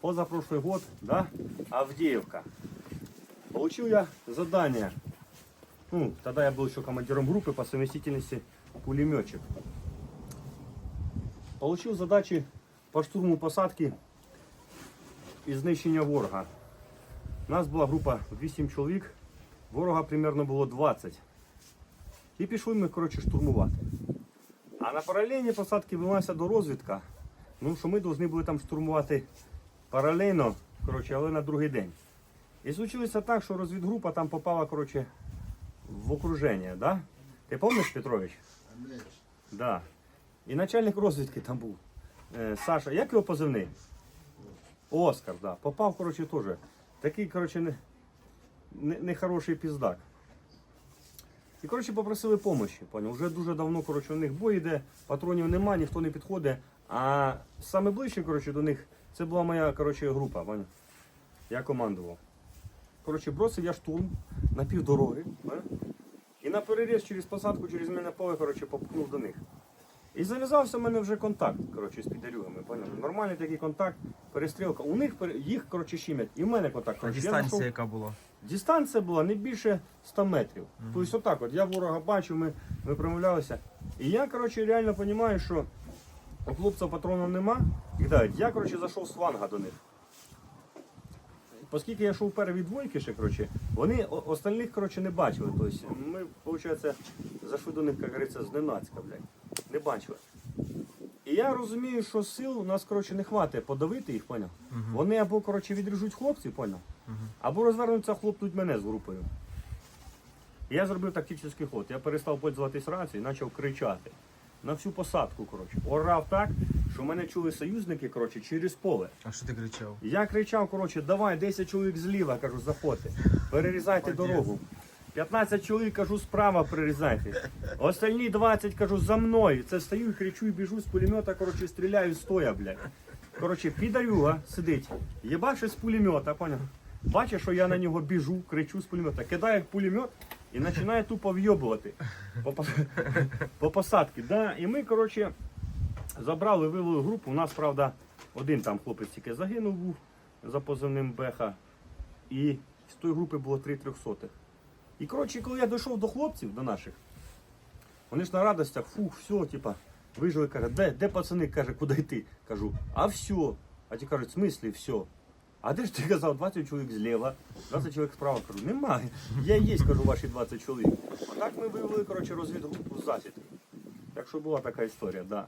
позапрошлый год, да, Авдеевка. Получил я задание. Ну, тогда я был еще командиром группы по совместительности пулеметчик. Получил задачи по штурму посадки і знищення ворога. У нас була група 8 чоловік, ворога примерно було 20. І пішли ми, коротше, штурмувати. А на паралельній посадці велася до розвідка. Ну, що ми повинні були там штурмувати паралельно, коротше, але на другий день. І случилося так, що розвідгрупа там попала, коротше, в окруження, да? Ти пам'ятаєш, Петрович? Да. І начальник розвідки там був. Е, Саша, як його позивний? Оскар, да. Попав, коротше, теж. Такий, коротше, не, не, піздак. І, коротше, попросили допомоги. Поняв? Вже дуже давно, коротше, у них бой йде, патронів нема, ніхто не підходить. А саме ближче, коротше, до них це була моя, коротше, група? Я командував. Коротше, бросив я штурм на півдороги. поняв? І на переріз через посадку, через мене поле, коротше, попкнув до них. І зав'язався в мене вже контакт, коротше, з підарюгами? Нормальний такий контакт, перестрілка. У них їх, коротше, щемять, і в мене контакт. А Коротше, дистанція знайшов- яка була? Дистанція була не більше 100 метрів. Тобто отак от, я ворога бачив, ми, ми промовлялися. І я, коротше, реально розумію, що у хлопців патронів нема. І так, я, коротше, зайшов з фланга до них. Оскільки я йшов перший двойки ще, коротше, вони остальних, коротше, не бачили. Тобто ми, виходить, зайшли до них, як говориться, зненацька, блядь. Не бачили. І я розумію, що сил у нас, коротше, не хватить подавити їх, поняв? Вони або, коротше, відріжуть хлопців, поняв? Або розвернуться, хлопнуть мене з групою. Я зробив тактичний ход. Я перестав пользуватись рацією і почав кричати. На всю посадку, коротше. Орав так, що мене чули союзники, коротше, через поле. А що ти кричав? Я кричав, коротше, давай, 10 чоловік зліва, кажу, заходьте. Перерізайте дорогу. 15 чоловік, кажу, справа перерізайте. Остальні 20, кажу, за мною. Це стою кричу і біжу з пулемета, коротше, стріляю стоя, блядь. Коротше, підарюга сидить, єбачить з пулемета, поняв? Бачить, що я на нього біжу, кричу з пулемета, кидаю пулемет і починає тупо вйобувати по, по, по. Да? І ми, коротше, забрали, вивели групу. У нас, правда, один там хлопець тільки загинув був за позивним Беха. І з тої групи було три трьохсотих. І коротше, коли я дійшов до хлопців, до наших, вони ж на радостях, фух, все, типа, вижили, каже, де, де пацани? Каже, куди йти? Кажу, а все. А ті кажуть, в смислі, все. А де ж ти казав, 20 чоловік зліва, 20 чоловік справа. Кажу, немає. Я є, кажу, ваші 20 чоловік. А так ми вивели, коротше, розвідгрупу з засідки. Так що була така історія, да.